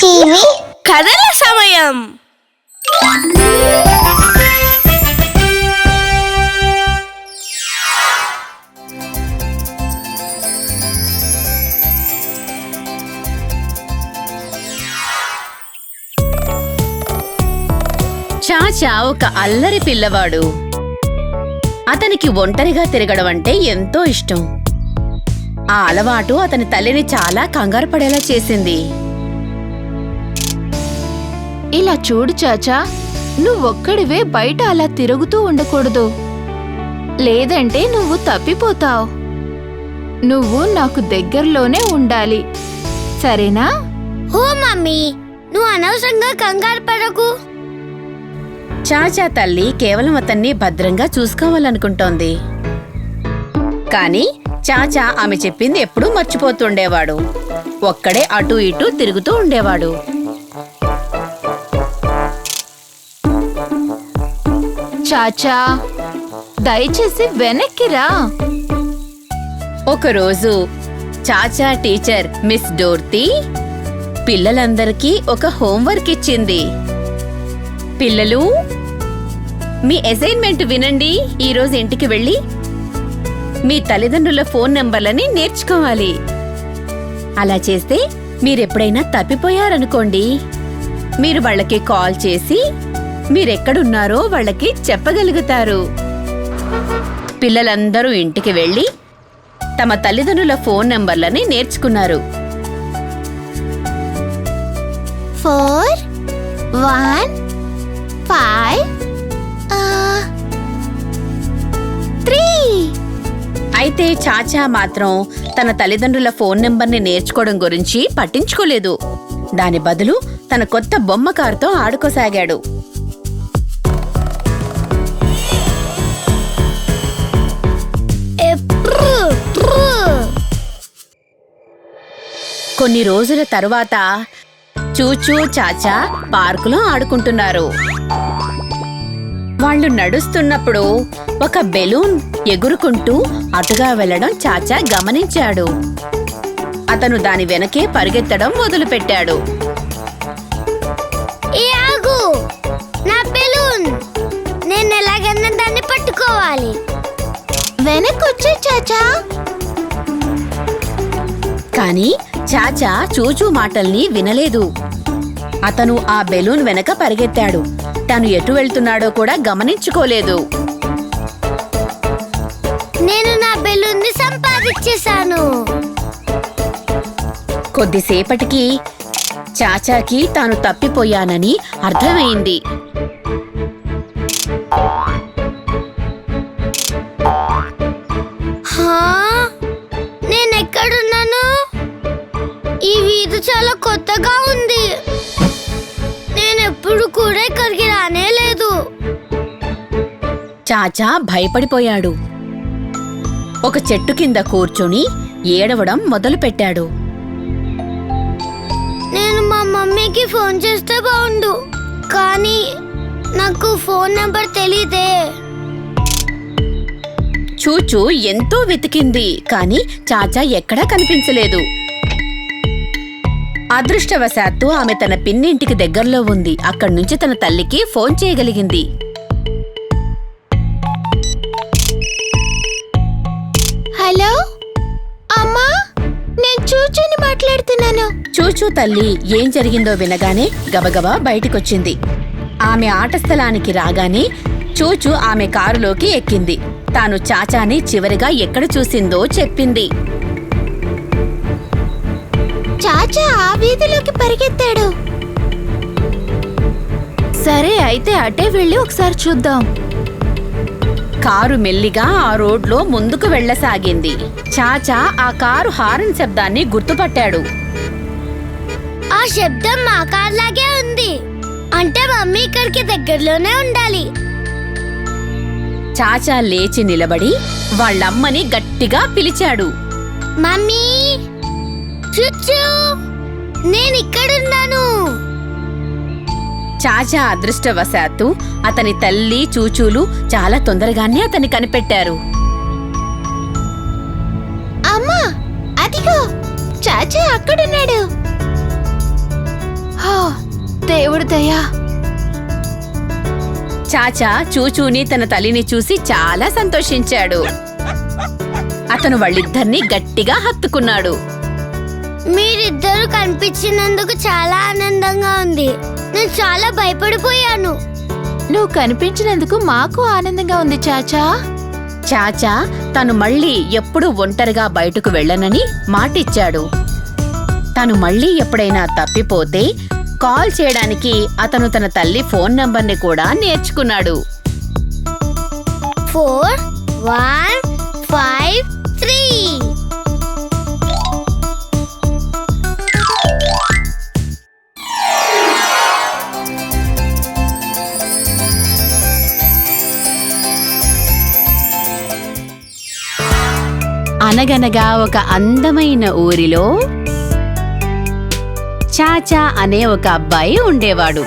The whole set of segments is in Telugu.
టీవీ కథల సమయం. చాచా ఒక అల్లరి పిల్లవాడు. అతనికి ఒంటరిగా తిరగడం అంటే ఎంతో ఇష్టం. ఆ అలవాటు అతని తల్లిని చాలా కంగారు పడేలా చేసింది. ఇలా చూడు చాచా నువ్వొక్కడివే బయట అలా తిరుగుతూ ఉండకూడదు. లేదంటే నువ్వు తప్పిపోతావు. నువ్వు నాకు దగ్గరలోనే ఉండాలి. సరేనా? ఓ మమ్మీ నువ్వు అనవసరంగా కంగారు పడకు. చాచా తల్లి కేవలం అతన్ని భద్రంగా చూసుకోవాలనుకుంటోంది. కాని చాచా ఆమె చెప్పింది ఎప్పుడూ మర్చిపోతుండేవాడు ఒక్కడే అటూ ఇటూ తిరుగుతూ ఉండేవాడు. చాచా. దయచేసి వెనక్కి రా. ఒకరోజు చాచా టీచర్ మిస్ డోర్తి పిల్లలందరికీ ఒక హోంవర్క్ ఇచ్చింది. పిల్లలు మీ అసైన్మెంట్ వినండి ఈరోజు ఇంటికి వెళ్ళి మీ తల్లిదండ్రుల ఫోన్ నంబర్లని నేర్చుకోవాలి. అలా చేస్తే మీరెప్పుడైనా తప్పిపోయారనుకోండి. మీరు వాళ్ళకి కాల్ చేసి మీరెక్కడున్నారో వాళ్ళకి చెప్పగలుగుతారు. పిల్లలందరూ ఇంటికి వెళ్ళి తమ తల్లిదండ్రుల ఫోన్ నంబర్లని నేర్చుకున్నారు. Four one five three. అయితే చాచా మాత్రం తన తల్లిదండ్రుల ఫోన్ నెంబర్ని నేర్చుకోవడం గురించి పట్టించుకోలేదు. దాని బదులు తన కొత్త బొమ్మ కారుతో ఆడుకోసాగాడు. కొన్ని రోజుల తరువాత చూచూ చాచా పార్కులో ఆడుకుంటున్నారు. వాళ్ళు నడుస్తున్నప్పుడు ఒక బెలూన్ ఎగురుకుంటూ అటుగా వెళ్ళడం చాచా గమనించాడు. అతను దాని వెనకే పరిగెత్తడం మొదలుపెట్టాడు. నా బెలూన్! నేను ఎలాగైనా దాన్ని పట్టుకోవాలి. చాచా! కానీ చాచా చూచూ మాటల్ని వినలేదు. అతను ఆ బెలూన్ వెనక పరిగెత్తాడు. తను ఎటు వెళ్తున్నాడో కూడా గమనించుకోలేదు. నేను నా బెలూన్ని సంపాదించేశాను. కొద్దిసేపటికి చాచాకి తాను తప్పిపోయానని అర్థమైంది. కొత్తగా ఉంది. నేను ఎప్పుడు కూడా ఇక్కడికి రానే లేదు. చాచా భయపడిపోయాడు. ఒక చెట్టు కింద కూర్చుని ఏడవడం మొదలుపెట్టాడు. నేను మా మమ్మీకి ఫోన్ చేస్తే బాగుండు. కానీ నాకు ఫోన్ నెంబర్ తెలీదే. చూచూ ఎంతో వెతికింది కాని చాచా ఎక్కడా కనిపించలేదు. అదృష్టవశాత్తు ఆమె తన పిన్నింటికి దగ్గరలో ఉంది. అక్కడి నుంచి తన తల్లికి ఫోన్ చేయగలిగింది. హలో? అమ్మా నేను చూచుని మాట్లాడుతున్నాను. చూచూ తల్లి ఏం జరిగిందో వినగానే గబగబా బయటికొచ్చింది. ఆమె ఆట స్థలానికి రాగానే చూచూ ఆమె కారులోకి ఎక్కింది. తాను చాచాని చివరిగా ఎక్కడ చూసిందో చెప్పింది. చాచా ఆ వీధిలోకి పరిగెత్తాడు. సరే అయితే అటే వెళ్ళి ఒకసారి చూద్దాం. కారు మెల్లిగా ఆ రోడ్లో ముందుకు వెళ్ళసాగింది. చాచా ఆ కారు హారన్ శబ్దాన్ని గుర్తుపట్టాడు. ఆ శబ్దం మా కార్లాగే ఉంది. అంటే మమ్మీ ఇక్కడికి దగ్గరలోనే ఉండాలి. చాచా లేచి నిలబడి వాళ్ళమ్మని గట్టిగా పిలిచాడు. మమ్మీ! చుచ్చు. నేను ఇక్కడున్నాను చాచా అదృష్టవశాత్తు అతని తల్లి చూచూలు చాలా తొందరగానే అతన్ని కనిపెట్టారు. అమ్మా అదిగో చాచా అక్కడున్నాడు. దయా. చాచా చూచూని తన తల్లిని చూసి చాలా సంతోషించాడు. అతను వాళ్ళిద్దరినీ గట్టిగా హత్తుకున్నాడు. మీరిద్దరూ కనిపించినందుకు చాలా ఆనందంగా ఉంది. నేను చాలా భయపడిపోయాను. నువ్వు కనిపించినందుకు మాకు ఆనందంగా ఉంది చాచా. చాచా తను మళ్ళీ ఎప్పుడూ ఒంటరిగా బయటకు వెళ్ళనని మాటిచ్చాడు. తను మళ్ళీ ఎప్పుడైనా తప్పిపోతే కాల్ చేయడానికి అతను తన తల్లి ఫోన్ నంబర్ని కూడా నేర్చుకున్నాడు. Four one five three. అనగనగా ఒక అందమైన ఊరిలో చాచా అనే ఒక అబ్బాయి ఉండేవాడు.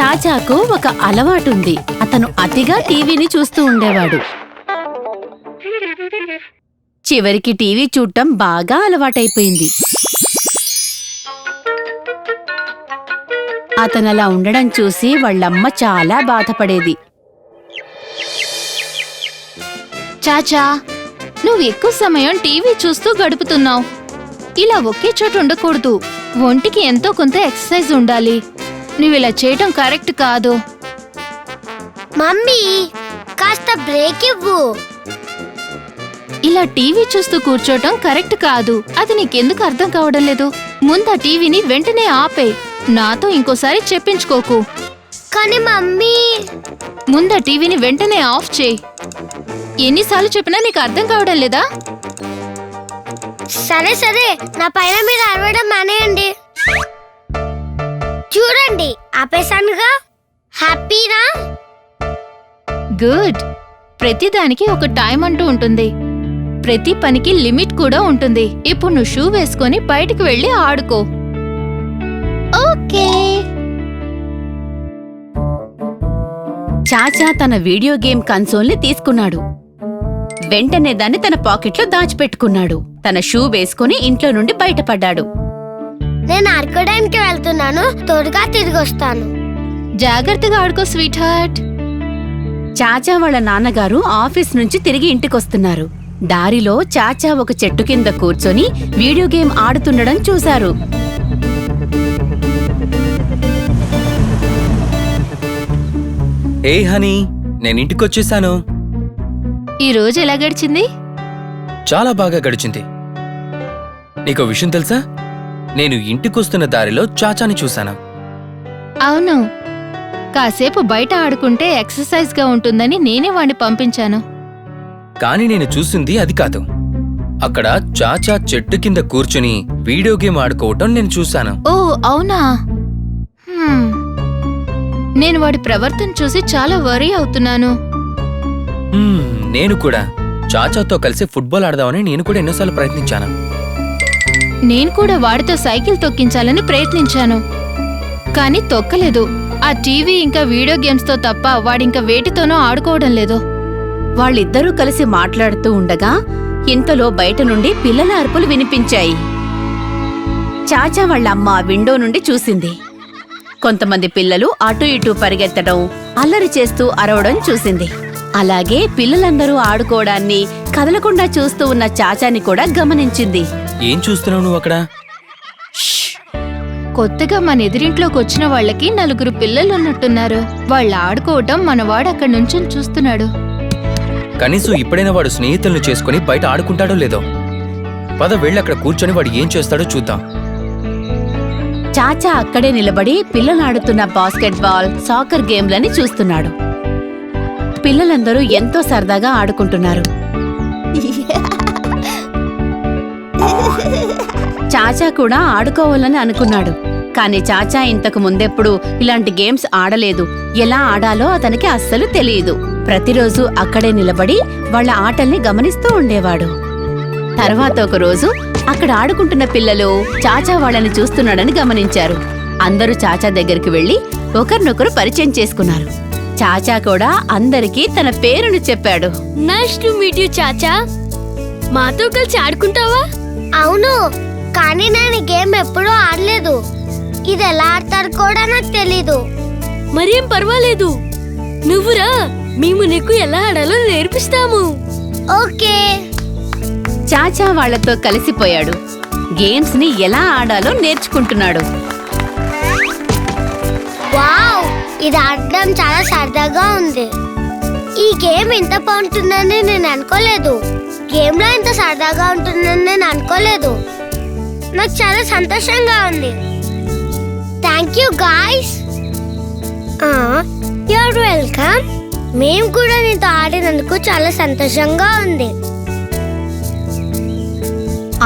చాచాకు ఒక అలవాటుంది. అతను అతిగా టీవీని చూస్తూ ఉండేవాడు. చివరికి టీవీ చూడటం బాగా అలవాటైపోయింది. అతనలా ఉండడం చూసి వాళ్ళమ్మ చాలా బాధపడేది. చాచా నువ్వు ఎక్కువ సమయం టీవీ చూస్తూ గడుపుతున్నావు. ఇలా ఒకే చోట ఉండకూడదు. ఒంటికి ఎంతో కొంత ఎక్సర్సైజ్ ఉండాలి. నువ్వు ఇలా చేయటం కరెక్ట్ కాదు. మమ్మీ కాస్త బ్రేక్ ఇవ్వు. ఇలా టీవీ చూస్తూ కూర్చోటం కరెక్ట్ కాదు. అది నీకెందుకు అర్థం కావడం లేదు. ముందు ఆ టీవీని వెంటనే ఆపే నాతో ఇంకోసారి చెప్పించుకోకు. కానీ మమ్మీ. ముందు టీవీని వెంటనే ఆఫ్ చేయి. ఎన్నిసార్లు చెప్పినా నీకు అర్థం కావడం లేదా? సరే సరే. నా పైన మీరు అరవడం మానేయండి. చూడండి ఆపేశానుగా. హ్యాపీనా? గుడ్. ప్రతిదానికి ఒక టైం అంటూ ఉంటుంది. ప్రతి పనికి లిమిట్ కూడా ఉంటుంది. ఇప్పుడు నువ్వు షూ వేసుకొని బయటికి వెళ్ళి ఆడుకో. ఓకే. చాచా తన వీడియో గేమ్ కన్సోల్ని తీసుకున్నాడు. వెంటనే దాన్ని తన పాకెట్లో దాచిపెట్టుకున్నాడు. తన షూ వేసుకుని ఇంట్లో నుండి బయటపడ్డాడు. నేను ఆడుకోవడానికి వెళ్తున్నాను. త్వరగా తిరిగి వస్తాను జాగ్రత్తగా ఆడుకో స్వీట్ హార్ట్ చాచా వాళ్ళ నాన్నగారు ఆఫీస్ నుంచి తిరిగి ఇంటికొస్తున్నారు. దారిలో చాచా ఒక చెట్టు కింద కూర్చొని వీడియో గేమ్ ఆడుతుండడం చూశారు. ఏ హనీ నేను ఇంటికొచ్చేసాను. ఈ రోజు ఎలా గడిచింది? చాలా బాగా గడిచింది. నీకో విషయం తెలుసా? నేను ఇంటికొస్తున్న దారిలో చాచాని చూశాను. అవును. కాసేపు బయట ఆడుకుంటే ఎక్సర్సైజ్గా ఉంటుందని నేనే వాణ్ణి పంపించాను. కానీ నేను చూసింది అది కాదు. అక్కడ చాచా చెట్టు కింద కూర్చుని వీడియో గేమ్ ఆడుకోవటం నేను చూశాను. ఓ అవునా? హ్మ్. నేను వాడి ప్రవర్తన చూసి చాలా వరీ అవుతున్నాను. హ్మ్, నేను కూడా. చాచాతో కలిసి ఫుట్బాల్ ఆడదామని నేను కూడా ఎన్నోసార్లు ప్రయత్నించాను. నేను కూడా వాడితో సైకిల్ తొక్కించాలని ప్రయత్నించాను. కానీ తొక్కలేదు. ఆ టీవీ ఇంకా వీడియో గేమ్స్తో తప్ప వాడింకా వేటితోనూ ఆడుకోవడం లేదు. వాళ్ళిద్దరూ కలిసి మాట్లాడుతూ ఉండగా ఇంతలో బయట నుండి పిల్లల అరుపులు వినిపించాయి. చాచా వాళ్ళ అమ్మ విండో నుండి చూసింది. కొంతమంది పిల్లలు అటు ఇటు పరిగెత్తడం అల్లరి చేస్తూ అరవడం చూసింది. అలాగే పిల్లలందరూ ఆడుకోవడాన్ని కదలకుండా చూస్తూ ఉన్న చాచాని కూడా గమనించింది. ఏం చూస్తున్నావు నువ్వు అక్కడ? కొత్తగా మన ఎదురింట్లోకి వచ్చిన వాళ్ళకి నలుగురు పిల్లలు ఉన్నట్టున్నారు వాళ్ళు ఆడుకోవటం మనవాడు అక్కడి నుంచి చూస్తున్నాడు. కనీసం ఇప్పుడైనా వాడు స్నేహితులను చేసుకుని బయట ఆడుకుంటాడో లేదో? పద వెళ్ళి అక్కడ కూర్చొని వాడు ఏం చేస్తాడో చూద్దాం. చాచా అక్కడే నిలబడి పిల్లలు ఆడుతున్న బాస్కెట్బాల్ సాకర్ గేమ్లని చూస్తున్నాడు. పిల్లలందరూ ఎంతో సరదాగా ఆడుకుంటున్నారు. చాచా కూడా ఆడుకోవాలని అనుకున్నాడు. కానీ చాచా ఇంతకు ముందెప్పుడు ఇలాంటి గేమ్స్ ఆడలేదు. ఎలా ఆడాలో అతనికి అస్సలు తెలియదు. ప్రతిరోజు అక్కడే నిలబడి వాళ్ళ ఆటల్ని గమనిస్తూ ఉండేవాడు. తర్వాత ఒక రోజు అక్కడ ఆడుకుంటున్న పిల్లలు చాచా వాళ్ళని చూస్తున్నాడని గమనించారు. అందరూ చాచా దగ్గరికి వెళ్ళి ఒకరినొకరు పరిచయం చేసుకున్నారు. చాచా కూడా అందరికీ తన పేరును చెప్పాడు. Nice to meet you Chacha. మాతో కలిసి ఆడుకుంటావా? అవును కానీ నేను గేమ్ ఎప్పుడూ ఆడలేదు. ఇది ఎలా ఆడతారు కూడా నాకు తెలీదు. మరేం పర్వాలేదు. నువ్వురా మేము నీకు ఎలా ఆడాలో నేర్పిస్తాము. ఓకే. చాచా వాళ్ళతో కలిసిపోయాడు. గేమ్స్ని ఎలా ఆడాలో నేర్చుకుంటున్నాడు. వావ్! ఇది ఆడడం చాలా సరదాగా ఉంది. ఈ గేమ్ ఇంత బాగుంటుందని నేను అనుకోలేదు. గేమ్లో ఇంత సరదాగా ఉంటుందని నేను అనుకోలేదు. నాకు చాలా సంతోషంగా ఉంది. Thank you guys you're welcome మేము కూడా నీతో ఆడినందుకు చాలా సంతోషంగా ఉంది.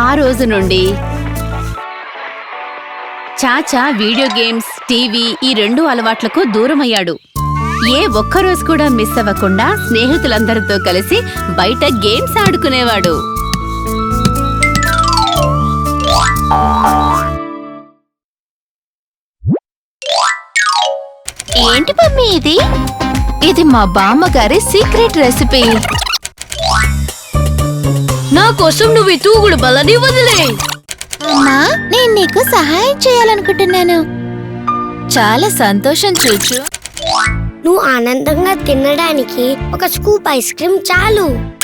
ఆ రోజు నుండి చాచా వీడియో గేమ్స్ టీవీ ఈ రెండు అలవాట్లకు దూరమయ్యాడు. ఏ ఒక్కరోజు కూడా మిస్ అవ్వకుండా స్నేహితులందరితో కలిసి బయట గేమ్స్ ఆడుకునేవాడు. ఏంటి మమ్మీ ఇది? ఇది మా బామ్మగారి సీక్రెట్ రెసిపీ. నా కోసం నువ్వు ఈ తూగుడు బలని వదిలే. అమ్మా నేను నీకు సహాయం చేయాలనుకుంటున్నాను. చాలా సంతోషం చూచు. నువ్వు ఆనందంగా తినడానికి ఒక స్కూప్ ఐస్ క్రీమ్ చాలు.